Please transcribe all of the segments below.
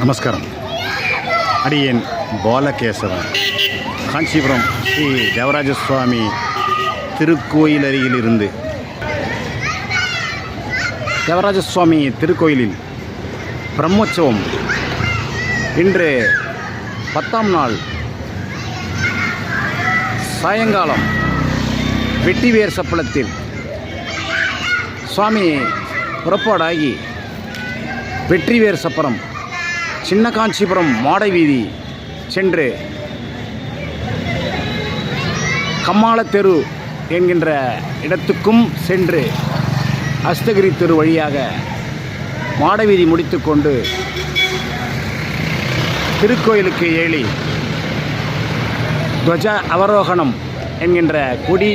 நமஸ்காரம் அடியேன் பாலகேசவன் காஞ்சிபுரம் ஸ்ரீ தேவராஜ சுவாமி திருக்கோயில் அருகிலிருந்து தேவராஜ சுவாமி திருக்கோயிலில் பிரம்மோற்சவம் இன்று பத்தாம் நாள் சாயங்காலம் வெட்டிவேர் சப்பளத்தில் சுவாமி புறப்பாடாகி வெற்றிவேர் சப்பரம் சின்ன காஞ்சிபுரம் மாடை வீதி சென்று கம்மாளத்தெரு என்கின்ற இடத்துக்கும் சென்று அஸ்தகிரி தெரு வழியாக மாடவீதி முடித்துக்கொண்டு திருக்கோயிலுக்கு ஏழி துவஜ அவரோகணம் என்கின்ற கொடி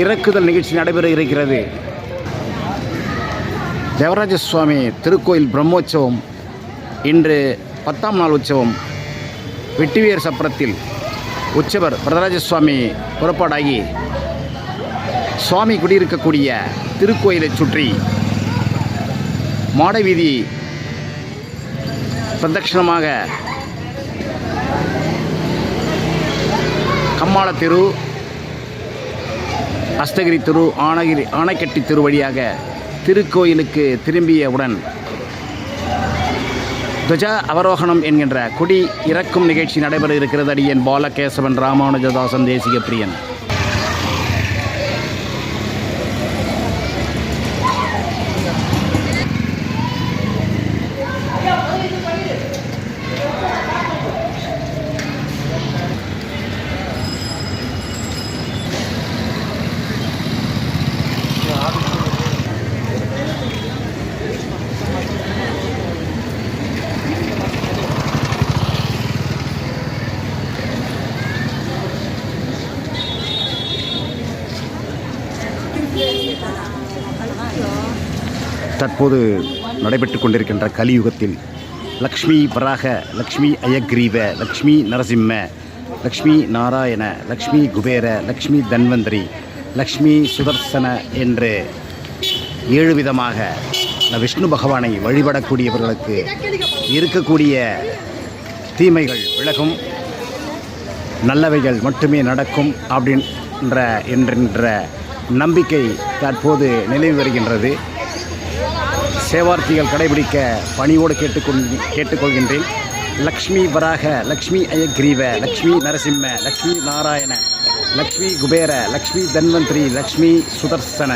இறக்குதல் நிகழ்ச்சி நடைபெற இருக்கிறது. தேவராஜ சுவாமி திருக்கோயில் பிரம்மோற்சவம் இன்று பத்தாம் நாள் உற்சவம் வெட்டிவேர் சப்பரத்தில் உற்சவர் வரதராஜ சுவாமி புறப்பாடாகி சுவாமி குடியிருக்கக்கூடிய திருக்கோயிலை சுற்றி மாடவீதி பிரதட்சிணமாக கம்மாள தெரு அஸ்தகிரி தெரு ஆனகிரி ஆனைக்கட்டி தெரு வழியாக திருக்கோயிலுக்கு திரும்பியவுடன் துஜா அவரோகணம் என்கின்ற கொடி இறக்கும் நிகழ்ச்சி நடைபெற இருக்கிறது அடியன் பாலகேசவன் ராமானுஜதாசன் தேசிக பிரியன் தற்போது நடைபெற்று கொண்டிருக்கின்ற கலியுகத்தில் லக்ஷ்மி வராக லக்ஷ்மி அயக்ரீவ லக்ஷ்மி நரசிம்ம லக்ஷ்மி நாராயண லக்ஷ்மி குபேர லக்ஷ்மி தன்வந்திரி லக்ஷ்மி சுதர்சன என்று ஏழு விதமாக விஷ்ணு பகவானை வழிபடக்கூடியவர்களுக்கு இருக்கக்கூடிய தீமைகள் விலகும் நல்லவைகள் மட்டுமே நடக்கும் அப்படின்ற என்கின்ற நம்பிக்கை தற்போது நிலவி வருகின்றது. சேவார்த்திகள் கடைபிடிக்க பணியோடு கேட்டுக்கொள் கேட்டுக்கொள்கின்றேன். லக்ஷ்மி வராக லக்ஷ்மி அயக்ரீவ லக்ஷ்மி நரசிம்ம லக்ஷ்மி நாராயண லக்ஷ்மி குபேர லக்ஷ்மி தன்வந்திரி லக்ஷ்மி சுதர்சன.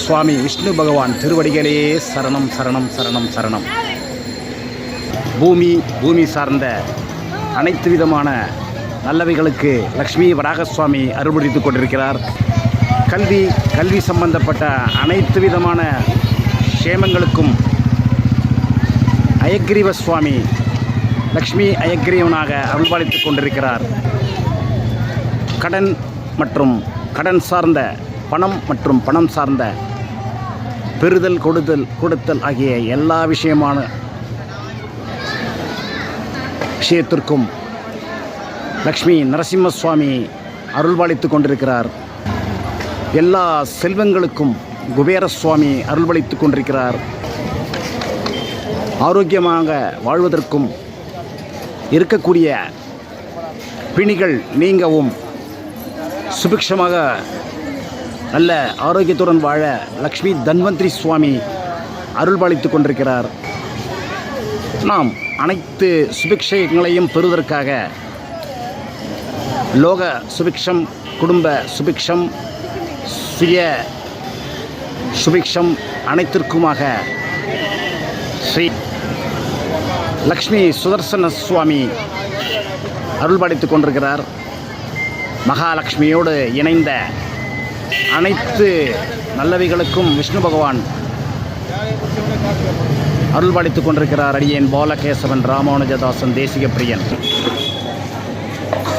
சுவாமி விஷ்ணு பகவான் திருவடிகளே சரணம் சரணம் சரணம் சரணம். பூமி பூமி சார்ந்த அனைத்து விதமான நல்லவைகளுக்கு லக்ஷ்மி வராகசுவாமி அருள்புரித்து கொண்டிருக்கிறார். கல்வி கல்வி சம்பந்தப்பட்ட அனைத்து விதமான க்ஷேமங்களுக்கும் அயக்ரீவ சுவாமி லக்ஷ்மி அயக்ரீவனாக அருள்பாலித்துக் கொண்டிருக்கிறார். கடன் மற்றும் கடன் சார்ந்த பணம் மற்றும் பணம் சார்ந்த பெறுதல் கொடுதல் கொடுத்தல் ஆகிய எல்லா விஷயமான விஷயத்திற்கும் லக்ஷ்மி நரசிம்ம சுவாமி அருள்பாலித்துக் கொண்டிருக்கிறார். எல்லா செல்வங்களுக்கும் குபேர சுவாமி அருள்பளித்துக் கொண்டிருக்கிறார். ஆரோக்கியமாக வாழ்வதற்கும் இருக்கக்கூடிய பிணிகள் நீங்கவும் சுபிக்ஷமாக நல்ல ஆரோக்கியத்துடன் வாழ லக்ஷ்மி தன்வந்திரி சுவாமி அருள்பாலித்துக் கொண்டிருக்கிறார். நாம் அனைத்து சுபிக்ஷயங்களையும் பெறுவதற்காக லோக சுபிக்ஷம் குடும்ப சுபிக்ஷம் சுய சுபிக்ஷம் அனைத்திற்குமாக ஸ்ரீ லக்ஷ்மி சுதர்சன சுவாமி அருள்பாலித்துக் கொண்டிருக்கிறார். மகாலட்சுமியோடு இணைந்த அனைத்து நல்லவைகளுக்கும் விஷ்ணு பகவான் அருள்பாலித்துக் கொண்டிருக்கிறார் அடியேன் பாலகேசவன் ராமானுஜதாசன் தேசிக பிரியன்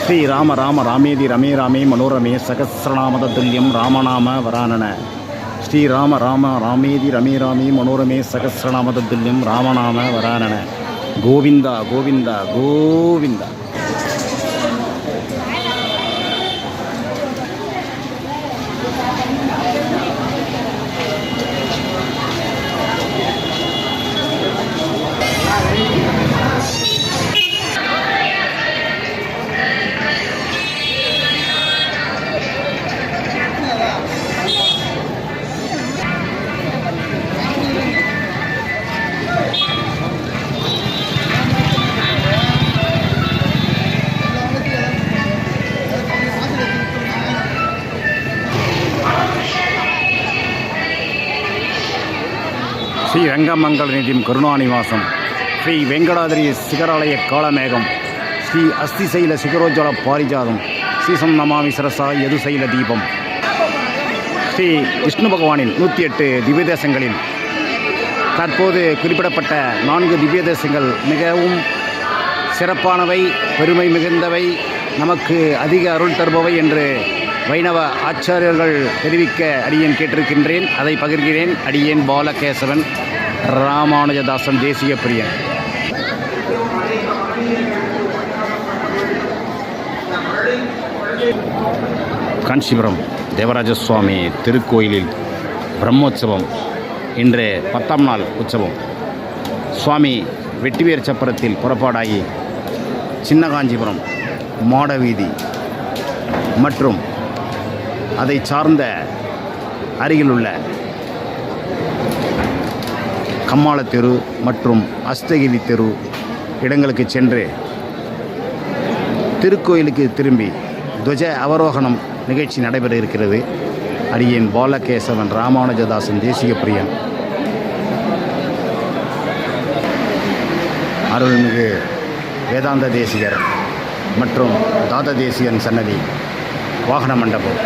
ஸ்ரீ ராம ராம ராமேதி ரமே ராமே மனோரமே சகசிரநாமத துல்லியம் ராமநாம வரானன. ஸ்ரீ ராம ராம ராமேதி ரமே ராமே மனோரமே சகசிரநாமதத்துல்யம் ராமநாம வரானன. கோவிந்தா கோவிந்தா கோவிந்தா. ஸ்ரீ நிதியம் கருணாநிவாசம். ஸ்ரீ வெங்கடாதிரி சிகராலய காலமேகம். ஸ்ரீ அஸ்திசைல சிகரோஜ்வல பாரிஜாதம். ஸ்ரீசம் நமாமி சரசா யதுசைல தீபம். ஸ்ரீ விஷ்ணு பகவானின் நூற்றி எட்டு திவ்ய தேசங்களில் தற்போது குறிப்பிடப்பட்ட நான்கு திவ்ய தேசங்கள் மிகவும் சிறப்பானவை பெருமை மிகுந்தவை நமக்கு அதிக அருள் தருபவை என்று வைணவ ஆச்சாரியர்கள் தெரிவிக்க அடியேன் கேட்டிருக்கின்றேன். அதை பகிர்கிறேன். அடியேன் பாலகேசவன். ராமானுஜதாசன் தேசிய பிரியன். காஞ்சிபுரம் தேவராஜ சுவாமி திருக்கோயிலில் பிரம்மோற்சவம். இன்று பத்தாம் நாள் உற்சவம். சுவாமி வெட்டிவேர் சப்பரத்தில் புறப்பாடாகி சின்ன காஞ்சிபுரம் மாடவீதி மற்றும் அதை சார்ந்த அருகிலுள்ள கம்மாள தெரு மற்றும் அஸ்தகிரி தெரு இடங்களுக்கு சென்று திருக்கோயிலுக்கு திரும்பி துவஜ அவரோகணம் நிகழ்ச்சி நடைபெற இருக்கிறது. அடியின் பாலகேசவன் ராமானுஜதாசன் தேசிய பிரியன். அருள்மிகு வேதாந்த தேசியர் மற்றும் தாத தேசியன் சன்னதி வாகன மண்டபம்.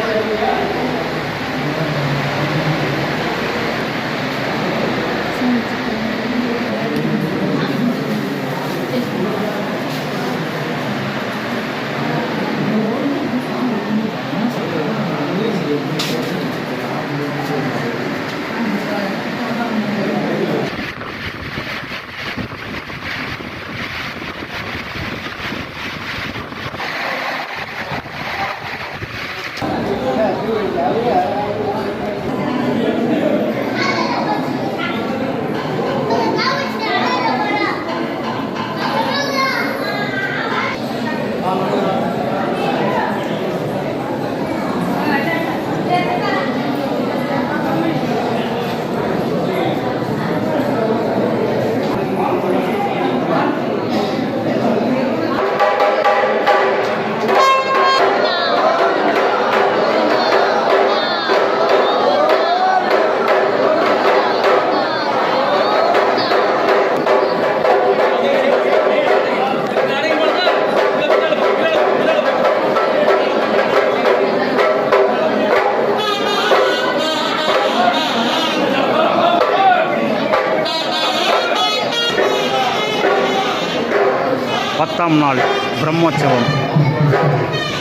பத்தாம் நாள் பிரம்மோற்சவம்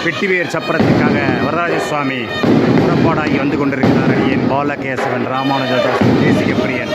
வெட்டிவேர் சப்பரத்திற்காக வரதராஜ சுவாமி புறப்பாடாகி வந்து கொண்டிருக்கிறார் அடியேன் பாலகேசவன் ராமானுஜதாஸ் தேசிக பிரியன்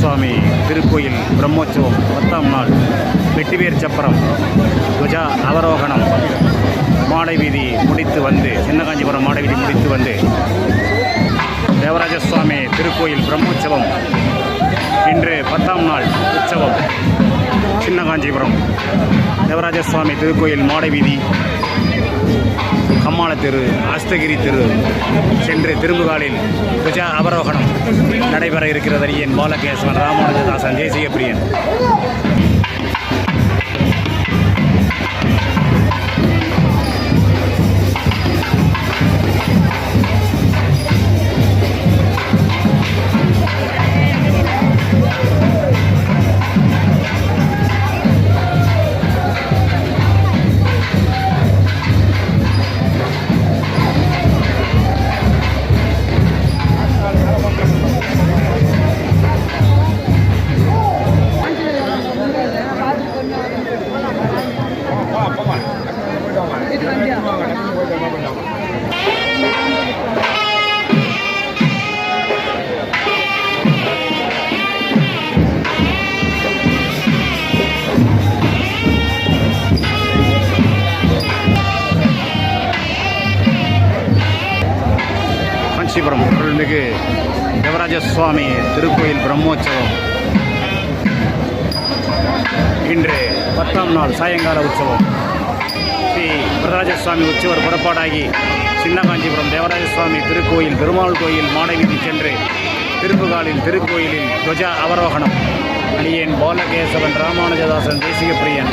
சுவாமி திருக்கோயில் பிரம்மோற்சவம் பத்தாம் நாள் வெட்டிவேர் சப்பரம் துவஜா அவரோகணம் மாடை வீதி முடித்து வந்து சின்ன காஞ்சிபுரம் மாடை வீதி முடித்து வந்து தேவராஜ சுவாமி திருக்கோயில் பிரம்மோற்சவம். இன்று பத்தாம் நாள் உற்சவம் சின்ன காஞ்சிபுரம் தேவராஜ சுவாமி திருக்கோயில் மாடை வீதி கம்மாள தெரு அஸ்தகிரி தெரு சென்று திரும்புகாலில் துஜா அவரோகணம் நடைபெற இருக்கிறது என் பாலகேஸ்வரன் ராமானுஜதாசன் தேசிய பிரியன் காஞ்சிபுரம் அருள்மிகு தேவராஜ சுவாமி திருக்கோயில் பிரம்மோற்சவம். இன்று பத்தாம் நாள் சாயங்கால உற்சவம். ஸ்ரீ வரதராஜ சுவாமி உற்சவர் புறப்பாடாகி சின்ன காஞ்சிபுரம் தேவராஜ சுவாமி திருக்கோயில் பெருமாள் கோயில் மாடவீதி சென்று திருப்புகாலில் திருக்கோயிலில் துவஜா அவரோகணம் அணியன் பாலகேசவன் ராமானுஜதாசன் தேசிய பிரியன்